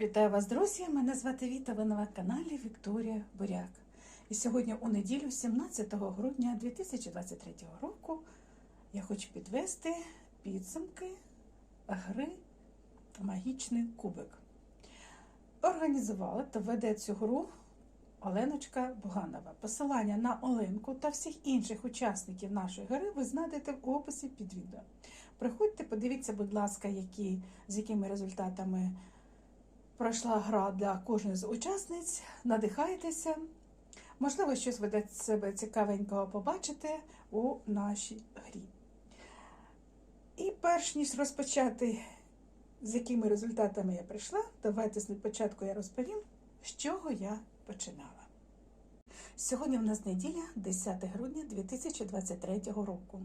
Вітаю вас, друзі! Мене звати Віта, ви на каналі Вікторія Буряк. І сьогодні у неділю, 17 грудня 2023 року, я хочу підвести підсумки гри Магічний кубик. Організувала та веде цю гру Оленочка Буганова. Посилання на Оленку та всіх інших учасників нашої гри ви знайдете в описі під відео. Приходьте, подивіться, будь ласка, які, з якими результатами пройшла гра для кожної з учасниць. Надихайтеся. Можливо, щось ви для себе цікавенького побачите у нашій грі. І перш ніж розпочати, з якими результатами я прийшла, давайте спочатку я розповім, з чого я починала. Сьогодні в нас неділя, 10 грудня 2023 року.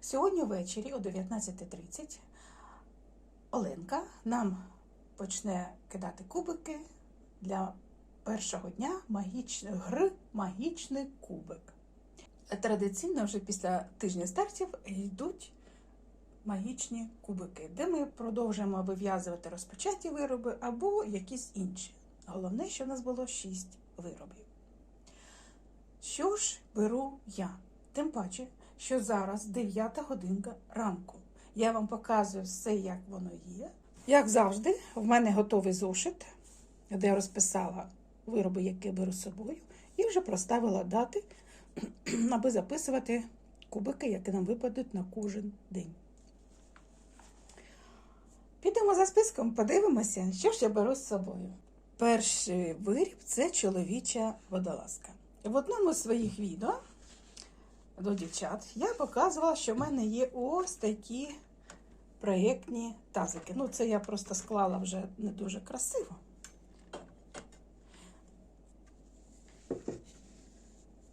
Сьогодні ввечері о 19.30 Оленка нам почне кидати кубики для першого дня магічної гри Магічний кубик. Традиційно вже після тижня стартів йдуть магічні кубики, де ми продовжуємо вив'язувати розпочаті вироби або якісь інші. Головне, що в нас було 6 виробів. Що ж беру я? Тим паче, що зараз 9 годинка ранку. Я вам показую все, як воно є. Як завжди, в мене готовий зошит, де я розписала вироби, які беру з собою, і вже проставила дати, аби записувати кубики, які нам випадуть на кожен день. Підемо за списком, подивимося, що ж я беру з собою. Перший виріб це чоловіча водолазка. В одному з своїх відео до дівчат я показувала, що в мене є ось такі проєктні тазики. Ну, це я просто склала вже не дуже красиво.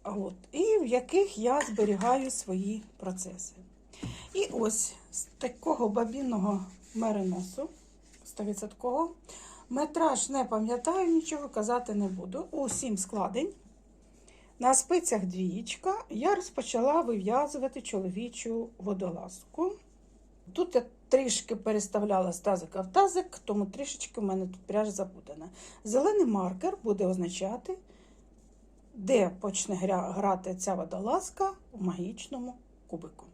От, і в яких я зберігаю свої процеси. І ось з такого бабінного мериносу 100%. Метраж не пам'ятаю, нічого казати не буду. У сім складень. На спицях двієчка я розпочала вив'язувати чоловічу водолазку. Тут я трішки переставляла з тазика в тазик, тому трішечки в мене тут пряжа запутана. Зелений маркер буде означати, де почне грати ця водолазка у магічному кубику.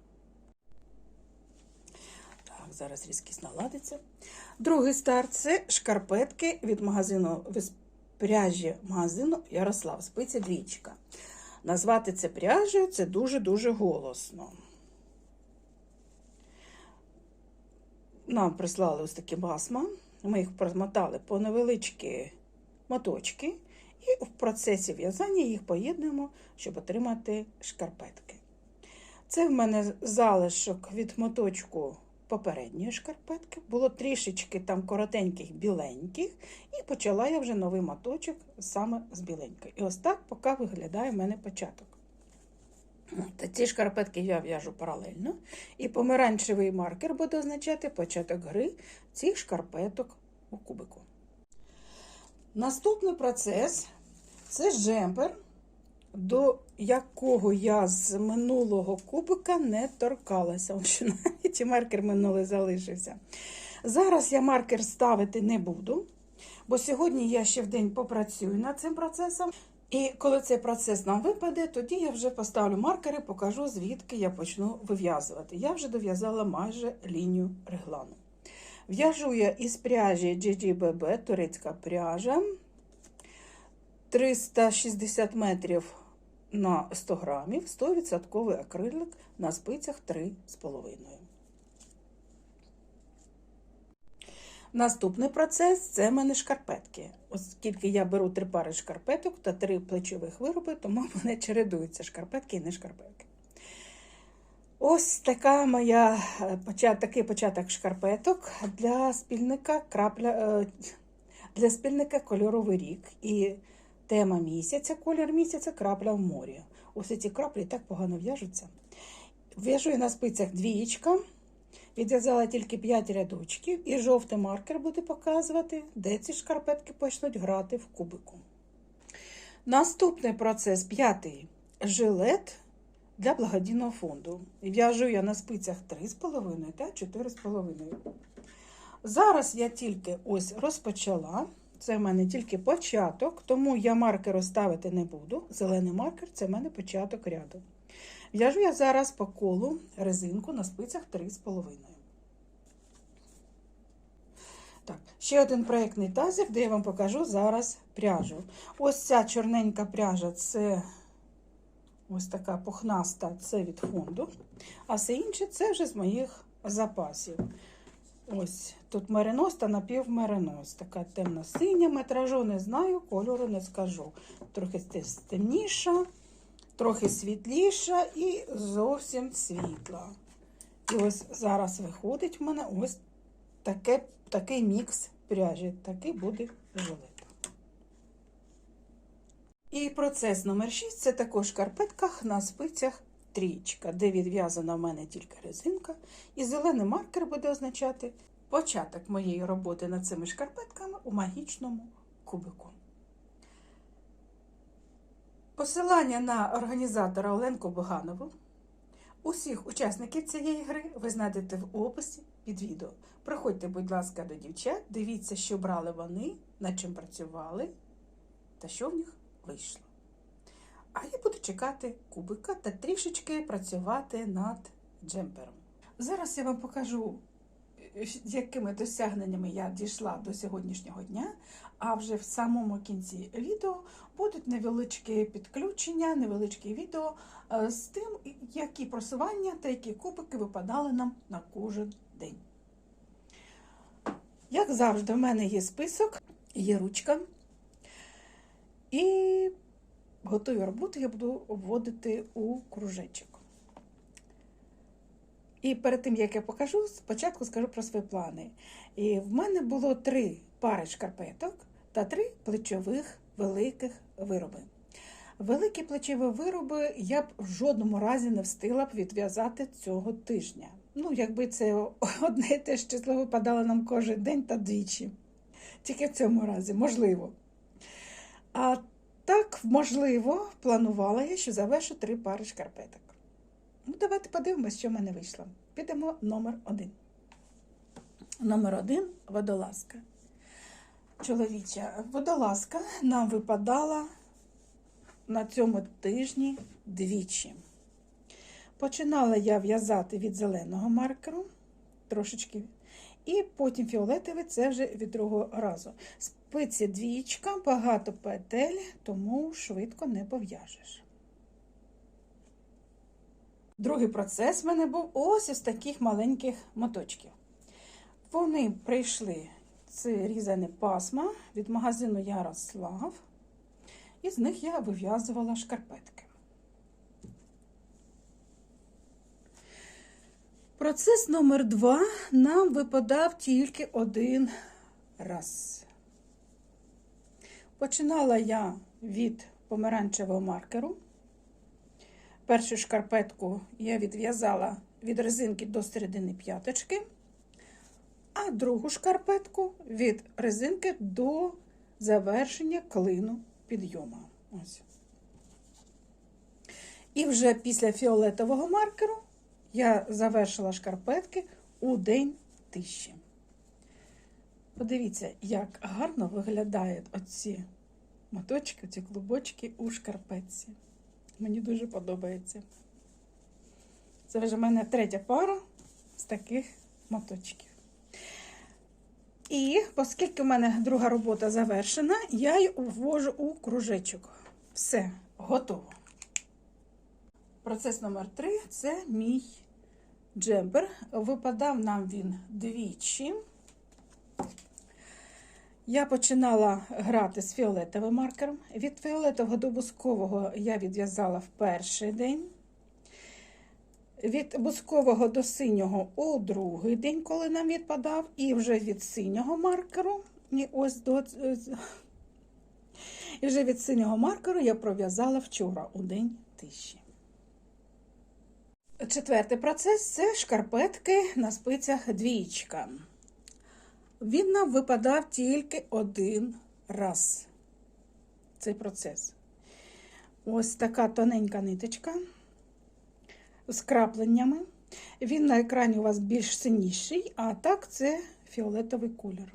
Так, зараз різкість наладиться. Другий старт це шкарпетки від магазину від пряжі магазину Ярослав. Спиця двічка. Назвати це пряжею це дуже-дуже голосно. Нам прислали ось такі басма. Ми їх промотали по невеличкі моточки, і в процесі в'язання їх поєднуємо, щоб отримати шкарпетки. Це в мене залишок від моточку попередньої шкарпетки. Було трішечки там коротеньких біленьких, і почала я вже новий моточок саме з біленької. І ось так поки виглядає в мене початок. Та ці шкарпетки я в'яжу паралельно, і помаранчевий маркер буде означати початок гри цих шкарпеток у кубику. Наступний процес це джемпер, до якого я з минулого кубика не торкалася. Що навіть маркер минулий залишився. Зараз я маркер ставити не буду, бо сьогодні я ще в день попрацюю над цим процесом. І коли цей процес нам випаде, тоді я вже поставлю маркери, покажу, звідки я почну вив'язувати. Я вже дов'язала майже лінію реглану. В'яжу я із пряжі GGBB, турецька пряжа 360 метрів на 100 грамів, 100% акрилик на спицях 3,5. Наступний процес це в мене шкарпетки. Оскільки я беру три пари шкарпеток та три плечових вироби, тому в мене чередуються шкарпетки і не шкарпетки. Ось така моя такий початок шкарпеток для спільника крапля, для спільника кольоровий рік. І тема місяця, колір місяця крапля в морі. Ось ці краплі так погано в'яжуться. В'яжу я на спицях двієчка. Відв'язала тільки 5 рядочків, і жовтий маркер буде показувати, де ці шкарпетки почнуть грати в кубику. Наступний процес п'ятий жилет для благодійного фонду. В'яжу я на спицях 3,5 та 4,5. Зараз я тільки ось розпочала. Це в мене тільки початок, тому я маркеру ставити не буду. Зелений маркер це в мене початок ряду. В'яжу я зараз по колу резинку на спицях 3,5. Так, ще один проєктний тазик, де я вам покажу зараз пряжу. Ось ця чорненька пряжа це ось така пухнаста, це від фонду. А все інше це вже з моїх запасів. Ось тут меринос та напівмеринос. Така темно-синя метражу, не знаю, кольору не скажу. Трохи темніша, трохи світліша і зовсім світла. І ось зараз виходить в мене ось таке, такий мікс пряжі. Такий буде жилет. І процес номер 6 це також в шкарпетках на спицях трічка, де відв'язана в мене тільки резинка, і зелений маркер буде означати початок моєї роботи над цими шкарпетками у магічному кубику. Посилання на організатора Оленку Боганову. Усіх учасників цієї гри ви знайдете в описі під відео. Приходьте, будь ласка, до дівчат, дивіться, що брали вони, над чим працювали та що в них вийшло. А я буду чекати кубика та трішечки працювати над джемпером. Зараз я вам покажу, якими досягненнями я дійшла до сьогоднішнього дня, а вже в самому кінці відео будуть невеличкі підключення, невеличкі відео е, з тим, які просування та які кубики випадали нам на кожен день. Як завжди, в мене є список, є ручка. І готові роботи я буду вводити у кружечок. І перед тим, як я покажу, спочатку скажу про свої плани. І в мене було три пари шкарпеток та три плечових великих вироби. Великі плечові вироби я б в жодному разі не встигла б відв'язати цього тижня. Ну, якби це одне і те ж число випадало нам кожен день та двічі. Тільки в цьому разі, можливо. А так, можливо, планувала я, що завершу три пари шкарпеток. Ну, давайте подивимось, що в мене вийшло. Підемо номер один. Номер один водолазка. Чоловіча водолазка нам випадала на цьому тижні двічі. Починала я в'язати від зеленого маркеру, трошечки, і потім фіолетовий це вже від другого разу. Спиці двічка, багато петель, тому швидко не пов'яжеш. Другий процес в мене був ось із таких маленьких моточків. Вони прийшли, це різане пасма від магазину Ярослав, і з них я вив'язувала шкарпетки. Процес номер два нам випадав тільки один раз. Починала я від помаранчевого маркеру. Першу шкарпетку я відв'язала від резинки до середини п'яточки, а другу шкарпетку від резинки до завершення клину підйому. Ось. І вже після фіолетового маркеру я завершила шкарпетки у день тиші. Подивіться, як гарно виглядають оці моточки, ці клубочки у шкарпетці. Мені дуже подобається. Це вже в мене третя пара з таких моточків. І, оскільки в мене друга робота завершена, я її ввожу у кружечок. Все, готово. Процес номер три це мій джемпер. Випадав нам він двічі. Я починала грати з фіолетовим маркером. Від фіолетового до бускового я відв'язала в перший день. Від бускового до синього у другий день, коли нам відпадав, і вже від синього маркеру, і ось до і вже від синього маркеру я пров'язала вчора у день тиші. Четвертий процес це шкарпетки на спицях двічка. Він нам випадав тільки один раз. Цей процес. Ось така тоненька ниточка з крапленнями. Він на екрані у вас більш синіший, а так це фіолетовий колір.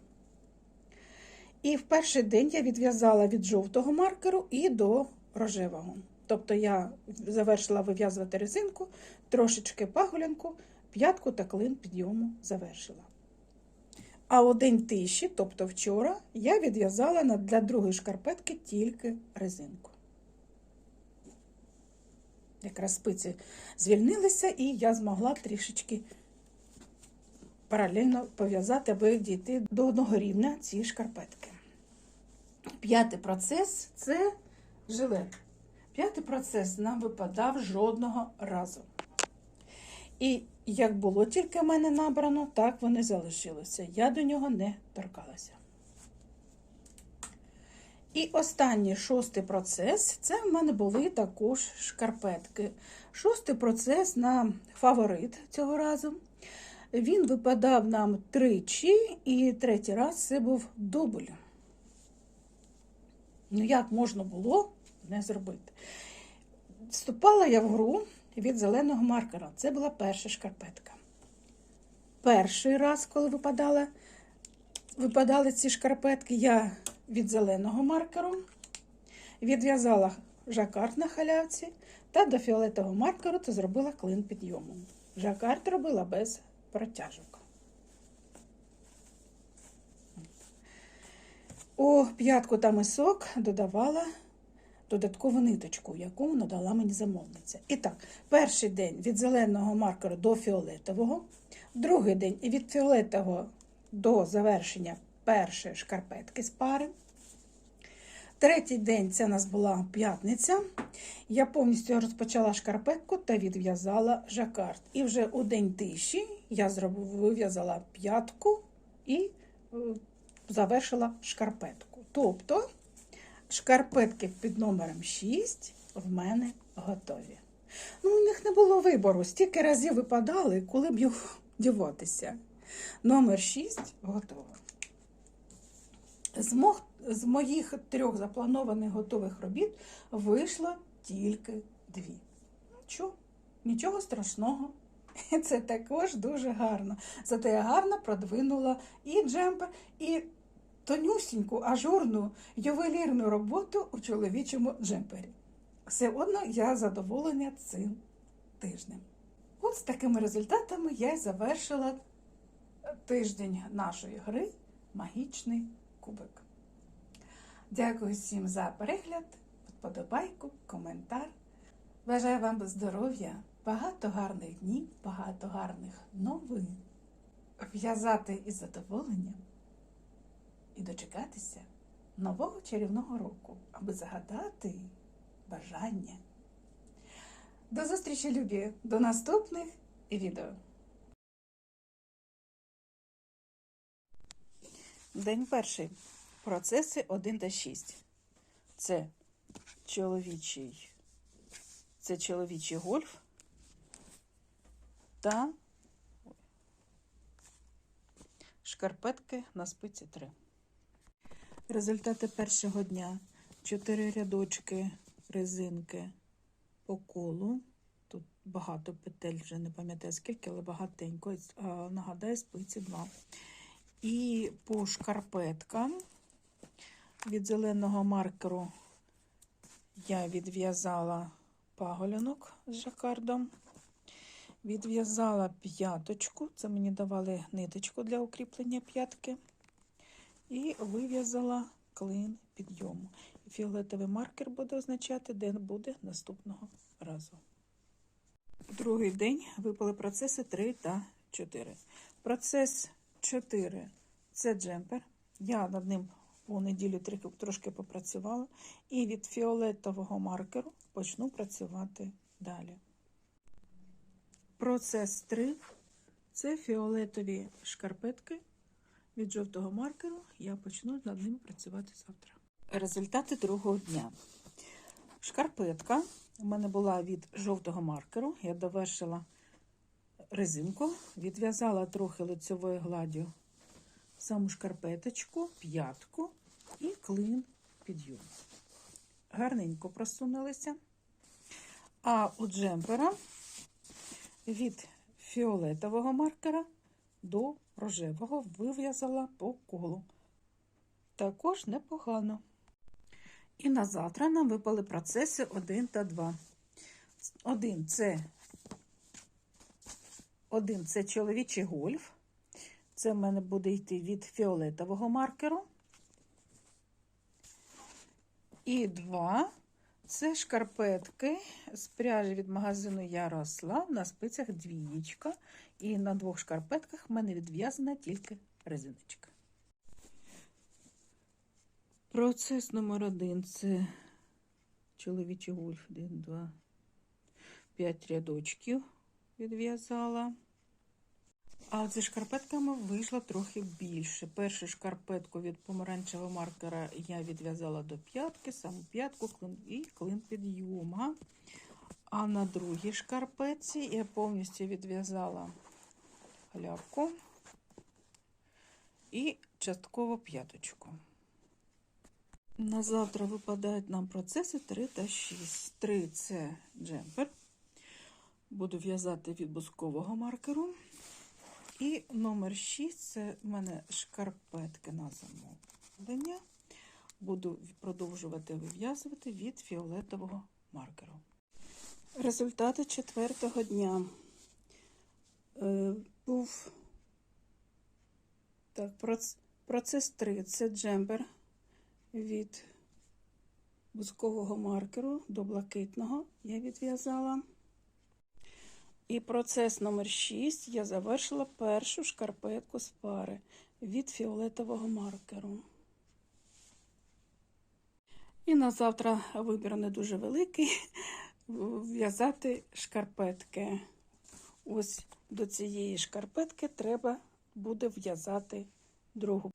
І в перший день я відв'язала від жовтого маркеру і до рожевого. Тобто я завершила вив'язувати резинку, трошечки пагулянку, п'ятку та клин підйому завершила. А день тиші, тобто вчора, я відв'язала для другої шкарпетки тільки резинку. Якраз спиці звільнилися, і я змогла трішечки паралельно пов'язати, аби дійти до одного рівня ці шкарпетки. П'ятий процес це жилет. П'ятий процес нам випадав жодного разу. І як було тільки в мене набрано, так вони залишилися. Я до нього не торкалася. І останній шостий процес це в мене були також шкарпетки. Шостий процес на фаворит цього разу. Він випадав нам тричі, і третій раз це був дубль. Ну, як можна було не зробити? Вступала я в гру від зеленого маркера. Це була перша шкарпетка. Перший раз, коли випадала, випадали ці шкарпетки, я від зеленого маркеру відв'язала жакард на халявці та до фіолетового маркеру то зробила клин підйому. Жакард робила без протяжок. У п'ятку та мисок додавала додаткову ниточку, яку надала мені замовниця. І так, перший день від зеленого маркеру до фіолетового, другий день від фіолетового до завершення першої шкарпетки з пари. Третій день це у нас була п'ятниця. Я повністю розпочала шкарпетку та відв'язала жакард. І вже у день тиші я вив'язала п'ятку і е, завершила шкарпетку. Тобто шкарпетки під номером 6 в мене готові. Ну, у них не було вибору, стільки разів випадали, коли б їх діватися. Номер 6 готово. З, мох, з моїх трьох запланованих готових робіт вийшло тільки дві. Нічого, нічого страшного. Це також дуже гарно. Зате я гарно продвинула і джемпер, і тонюсіньку, ажурну, ювелірну роботу у чоловічому джемпері. Все одно я задоволена цим тижнем. От з такими результатами я й завершила тиждень нашої гри Магічний кубик. Дякую всім за перегляд, вподобайку, коментар. Бажаю вам здоров'я, багато гарних днів, багато гарних новин. В'язати із задоволенням дочекатися нового чарівного року, аби загадати бажання. До зустрічі, любі! До наступних відео. День перший. Процеси 1 та 6. Це чоловічий, це чоловічий гольф та шкарпетки на спиці 3. Результати першого дня. 4 рядочки резинки по колу. Тут багато петель, вже не пам'ятаю скільки, але багатенько. Нагадаю, спиці 2. І по шкарпеткам від зеленого маркеру я відв'язала паголянок з жакардом. Відв'язала п'яточку, це мені давали ниточку для укріплення п'ятки. І вив'язала клин підйому. Фіолетовий маркер буде означати, де буде наступного разу. Другий день випали процеси 3 та 4. Процес 4 це джемпер. Я над ним у неділю трошки попрацювала. І від фіолетового маркеру почну працювати далі. Процес 3 це фіолетові шкарпетки. Від жовтого маркеру я почну над ним працювати завтра. Результати другого дня. Шкарпетка у мене була від жовтого маркеру. Я довершила резинку, відв'язала трохи лицевою гладдю саму шкарпеточку, п'ятку і клин підйом. Гарненько просунулися. А у джемпера від фіолетового маркера до рожевого, вив'язала по колу. Також непогано. І на завтра нам випали процеси 1 та 2. Один це, один це чоловічий гольф. Це в мене буде йти від фіолетового маркеру. І два це шкарпетки з пряжі від магазину Ярослав на спицях двієчка. І на двох шкарпетках в мене відв'язана тільки резиночка. Процес номер один це чоловічий гольф. Один, два, п'ять рядочків відв'язала. А зі шкарпетками вийшло трохи більше. Першу шкарпетку від помаранчевого маркера я відв'язала до п'ятки, саму п'ятку і клин підйома. А на другій шкарпетці я повністю відв'язала ляпку і частково п'яточку. На завтра випадають нам процеси 3 та 6. 3 це джемпер. Буду в'язати від бускового маркеру. І номер 6 це в мене шкарпетки на замовлення. Буду продовжувати вив'язувати від фіолетового маркеру. Результати четвертого дня. Був так, процес 3 це джембер від бускового маркеру до блакитного я відв'язала. І процес номер 6 я завершила першу шкарпетку з пари від фіолетового маркеру. І на завтра вибір не дуже великий. В'язати шкарпетки. Ось до цієї шкарпетки треба буде в'язати другу.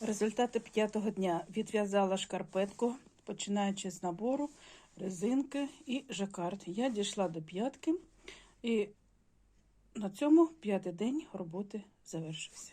Результати п'ятого дня відв'язала шкарпетку, починаючи з набору, резинки і жакард. Я дійшла до п'ятки. І на цьому п'ятий день роботи завершився.